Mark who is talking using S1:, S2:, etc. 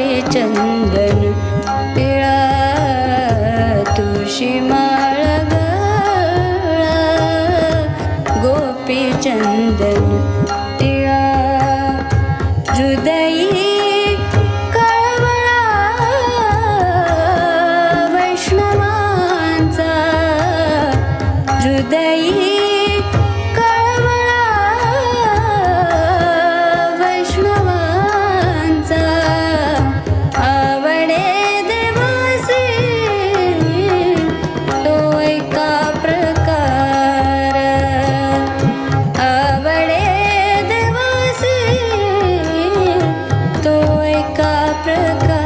S1: पापी चंदन तिळा तुळशी माळ गोपी चंदन तिळा हृदयी वैष्णवांचा हृदयी प्रकार